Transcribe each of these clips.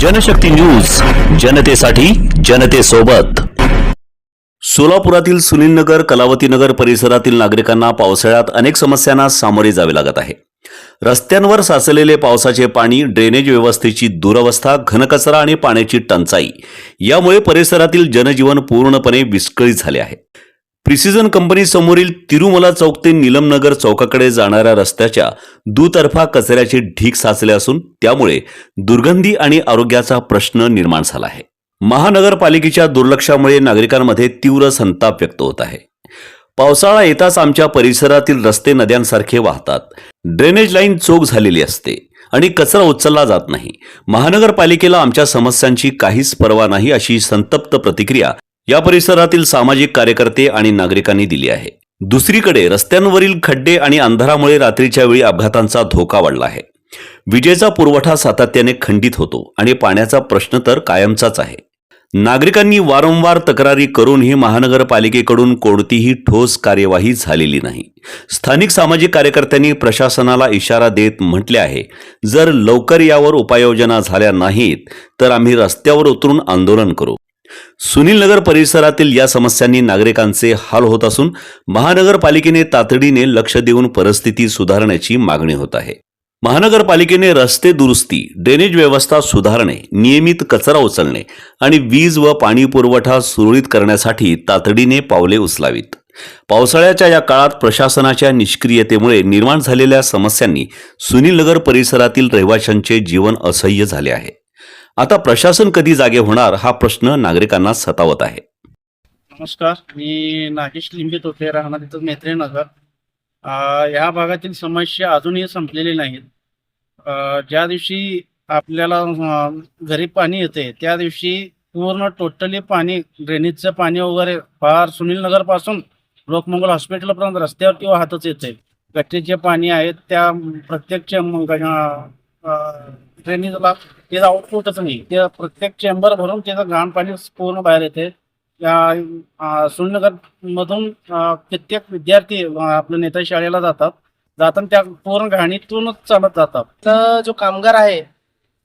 Janshakti news जनतेसाठी जनतेसोबत. सोलापुरातील सुनीलनगर कलावतीनगर परिसरातील नागरिकांना पावसाळ्यात अनेक समस्यांना सामोरे जावे लागत आहे. रस्त्यांवर साचलेले पावसाचे पाणी ड्रेनेज व्यवस्थेची दुरवस्था घनकचरा आणि पाण्याची टंचाई यामुळे परिसरातील जनजीवन पूर्णपणे विस्कळीत झाले आहे. प्रिसिजन कंपनी समोरील तिरुमला चौक ते निलमनगर चौकाकडे जाणाऱ्या रस्त्याच्या दुतर्फा कचऱ्याचे ढीक साचले असून त्यामुळे दुर्गंधी आणि आरोग्याचा प्रश्न निर्माण झाला आहे. महानगरपालिकेच्या दुर्लक्षामुळे नागरिकांमध्ये तीव्र संताप व्यक्त होत आहे. पावसाळा येताच आमच्या परिसरातील रस्ते नद्यांसारखे वाहतात. ड्रेनेज लाईन चोख झालेली असते आणि कचरा उचलला जात नाही. महानगरपालिकेला आमच्या समस्यांची काहीच पर्वा नाही अशी संतप्त प्रतिक्रिया या परिसरातील सामाजिक कार्यकर्ते आणि नागरिकांनी दिली आहे. दुसरीकडे रस्त्यांवरील खड्डे आणि अंधारामुळे रात्रीच्या वेळी अपघातांचा धोका वाढला आहे. विजेचा पुरवठा सातत्याने खंडित होतो आणि पाण्याचा प्रश्न तर कायमचाच आहे. नागरिकांनी वारंवार तक्रारी करूनही महानगरपालिकेकडून कोणतीही ठोस कार्यवाही झालेली नाही. स्थानिक सामाजिक कार्यकर्त्यांनी प्रशासनाला इशारा देत म्हटले आहे जर लवकर यावर उपाययोजना झाल्या नाहीत तर आम्ही रस्त्यावर उतरून आंदोलन करू. सुनील नगर परिसरातील या समस्यांनी नागरिकांचे हाल होत असून महानगरपालिकेने तातडीने लक्ष देऊन परिस्थिती सुधारण्याची मागणी होत आहे. महानगरपालिकेने रस्ते दुरुस्ती ड्रेनेज व्यवस्था सुधारणे नियमित कचरा उचलणे आणि वीज व पाणी पुरवठा सुरळीत करण्यासाठी तातडीने पावले उचलावीत. पावसाळ्याच्या या काळात प्रशासनाच्या निष्क्रियतेमुळे निर्माण झालेल्या समस्यांनी सुनील नगर परिसरातील रहिवाशांचे जीवन असह्य झाले आहे. आता प्रशासन कधी जागे होणार हा प्रश्न नागरिकांना सतावत आहे. नमस्कार मी नागेश लिंबे तोफे राहणार तिथं मेत्रे नगर. या भागातील समस्या अजूनही संपलेली नाहीत. ज्या दिवशी आपल्याला घरी पाणी येते त्या दिवशी पूर्ण टोटली पाणी ड्रेनेजचं पाणी वगैरे फार सुनील नगरपासून लोकमंगल हॉस्पिटलपर्यंत रस्त्यावर किंवा हातच येते. गटरीचे पाणी आहेत त्या प्रत्येक ड्रेनेजला त्याचं आउटपुटच नाही. ते प्रत्येक चेंबर भरून त्याचं घाण पाणी पूर्ण बाहेर येते. सुनगर मधून कित्येक विद्यार्थी आपल्या नेता शाळेला जातात. जाताना त्या पूर्ण घाणीतूनच चालत जातात. तर जो कामगार आहे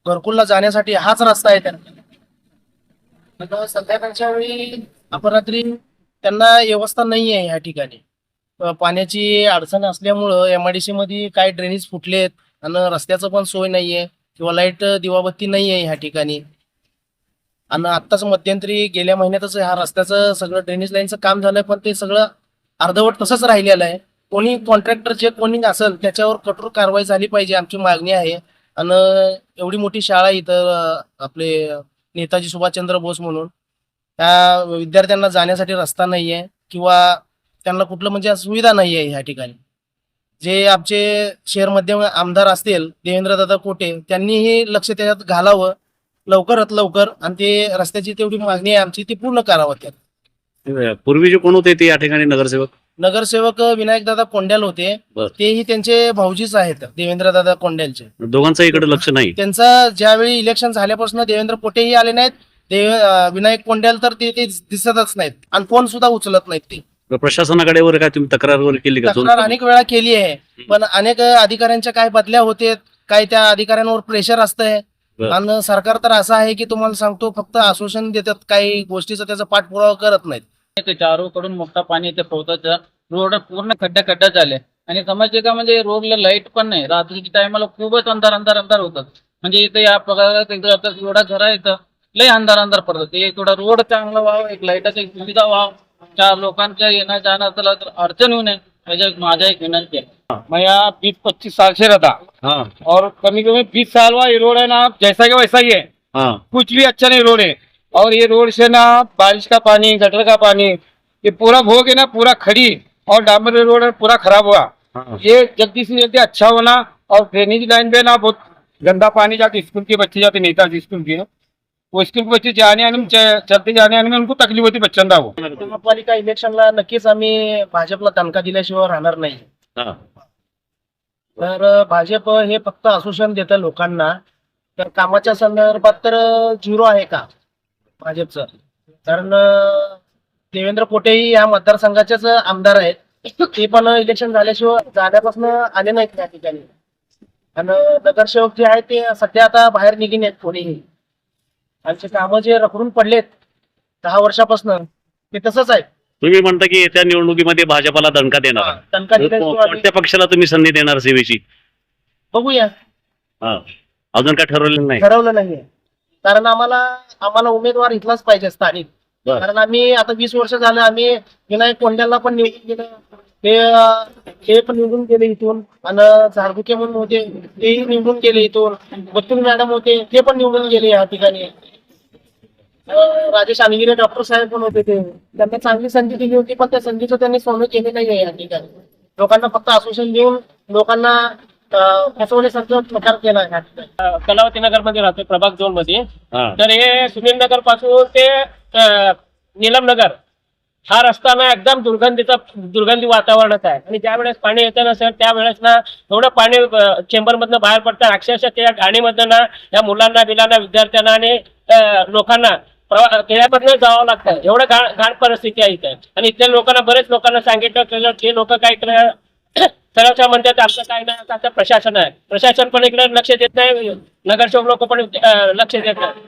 घरकुलला जाण्यासाठी हाच रस्ता आहे त्यांना. संध्याकाळच्या वेळी अपरात्री त्यांना व्यवस्था नाही आहे ह्या ठिकाणी पाण्याची अडचण असल्यामुळं एमआयडीसी मध्ये काही ड्रेनेज फुटलेत आणि रस्त्याचं पण सोय नाहीये. किंवा लाइट दिवाबत्ती नाही आहे ह्या ठिकाणी. आणि आत्ताच मध्यंतरी गेल्या महिन्यातच ह्या रस्त्याचं सगळं ड्रेनेज लाईनचं काम झालंय पण ते सगळं अर्धवट तसंच राहिलेलं आहे. कोणी कॉन्ट्रॅक्टर जे कोणी असेल त्याच्यावर कठोर कारवाई झाली पाहिजे आमची मागणी आहे. आणि एवढी मोठी शाळा आहे इथं आपले नेताजी सुभाषचंद्र बोस म्हणून. त्या विद्यार्थ्यांना जाण्यासाठी रस्ता नाही आहे किंवा त्यांना कुठलं म्हणजे सुविधा नाही आहे ह्या ठिकाणी. जे आमचे शहर मध्यम आमदार असतील देवेंद्रदादा कोटे त्यांनीही लक्ष त्याच्यात घालावं. लवकरात लवकर आणि ते रस्त्याची तेवढी मागणी आहे आमची ती पूर्ण करावं त्यात. पूर्वी जे कोण होते ते या ठिकाणी नगरसेवक? नगरसेवक विनायकदादा कोंड्याल होते. तेही त्यांचे भाऊजीच आहेत देवेंद्रदादा कोंड्यालचे. दोघांचं इकडे लक्ष नाही. त्यांचं ज्यावेळी इलेक्शन झाल्यापासून देवेंद्र पोटेही आले नाहीत. देव विनायक कोंड्याल तर ते ते दिसतच नाहीत. आणि फोन सुद्धा उचलत नाहीत ते. प्रशासनाकडे वगैरे काय तुम्ही तक्रार वगैरे केली का? तक्रार अनेक वेळा केली आहे. पण अनेक अधिकाऱ्यांच्या काय बदल्या होते काय त्या अधिकाऱ्यांवर प्रेशर असतंय. बर. आणि सरकार तर असं आहे की तुम्हाला सांगतो फक्त आश्वासन देतात काही गोष्टीचा त्याचा पाठपुरावा करत नाहीत. ते चारोकडून मोठा पाणी इथे पोहताच्या रोड पूर्ण खड्डा खड्डा झाले. आणि समजते का म्हणजे रोडला लाइट पण नाही. रात्रीच्या टायमाला खूपच अंधार अंधार अंधार होतात म्हणजे इथे या प्रकारात आता एवढा घर आहे इथं लय अंधार अंधार पडतात ते थोडा रोड चांगला व्हावं एक लाईटाची सुविधा व्हावं. चार लोकांच्या येण्या जाण्याला तर अडचण नये माझा एक विनंती आहे. मैं यहाँ बीस पच्चीस साल से रहता हा. और कमी कमी बीस साल हुआ ये रोड है ना जैसा कि वैसा ही है. हा. कुछ भी अच्छा नहीं रोड है. और ये रोड से ना बारिश का पानी गटर का पानी ये पूरा भोग है ना पूरा खड़ी और डामर रोड है पूरा खराब हुआ. हा. ये जल्दी से जल्दी अच्छा होना और ड्रेनेज लाइन पे ना बहुत गंदा पानी जाके स्कूल के बच्चे जाते नेताजी स्कूल के। वो स्कूल के बच्चे जाने आने में च- चलते जाने आने में उनको तकलीफ होती बच्चों को महापालिका इलेक्शनला नक्कीच आम्ही भाजपला दणका दिल्याशिवाय राहणार नाही. हा. तर भाजप हे फक्त आश्वासन देतं लोकांना. तर कामाच्या संदर्भात तर झिरो आहे का भाजपचं? कारण देवेंद्र पोटेही या मतदारसंघाचेच आमदार आहेत. ते पण इलेक्शन झाल्याशिवाय जाण्यापासून आले नाहीत त्या ठिकाणी. आणि नगरसेवक जे आहेत ते सध्या आता बाहेर निघीन आहेत कोणीही. आमचे कामं जे रखडून पडलेत दहा वर्षापासून ते तसंच आहे. तुम्ही म्हणता की येत्या निवडणुकीमध्ये भाजपाला दणका देणार. दणका दिल्याशिवाय आम्ही- कोणत्या पक्षाला तुम्ही संधी देणार सेवेची बघूया. हा. अजून काय ठरवलेलं नाही? ठरवलं नाहीये. कारण आम्हाला आम्हाला उमेदवार इथलाच पाहिजे स्थानिक. बरं. कारण आम्ही आता वीस वर्ष झालं आम्ही विनायक कोंड्याला पण निवडून गेलं. ते अं, ते पण निवडून गेले इथून. आणि झाडबुके म्हणून होते तेही निवडून गेले इथून. बत्तूर मॅडम होते ते पण निवडून गेले या ठिकाणी. राजेश आनगिरे डॉक्टर साहेब पण होते ते. त्यांना चांगली संधी दिली होती पण त्या संधीचं त्यांनी सोनं केले नाही आहे या ठिकाणी. लोकांना फक्त आश्वासन देऊन लोकांना अं, फसवण्यासारखं प्रकार केला कलावती नगरमध्ये राहतोय प्रभाग झोनमध्ये. तर हे सुनील नगरपासून ते नीलम नगर. हा रस्ता ना एकदम दुर्गंधीचा दुर्गंधी वातावरणात आहे. आणि ज्या वेळेस पाणी येतं ना सर त्यावेळेस ना एवढं पाणी चेंबर मधनं बाहेर पडतं. अक्षरशः त्या गाडीमधनं ना या मुलांना बिलांना विद्यार्थ्यांना आणि अं, लोकांना खेड्यामधनं जावं लागतं. एवढं घाण घाण परिस्थिती आहे इथे. आणि इथल्या लोकांना बरेच लोकांना सांगितलं केलं ते लोक काय इकडे सरळ म्हणतात आमचं काय नाही आता प्रशासन आहे. प्रशासन पण इकडे लक्ष देत नाही नगरसेवक लोक पण लक्ष देत नाही.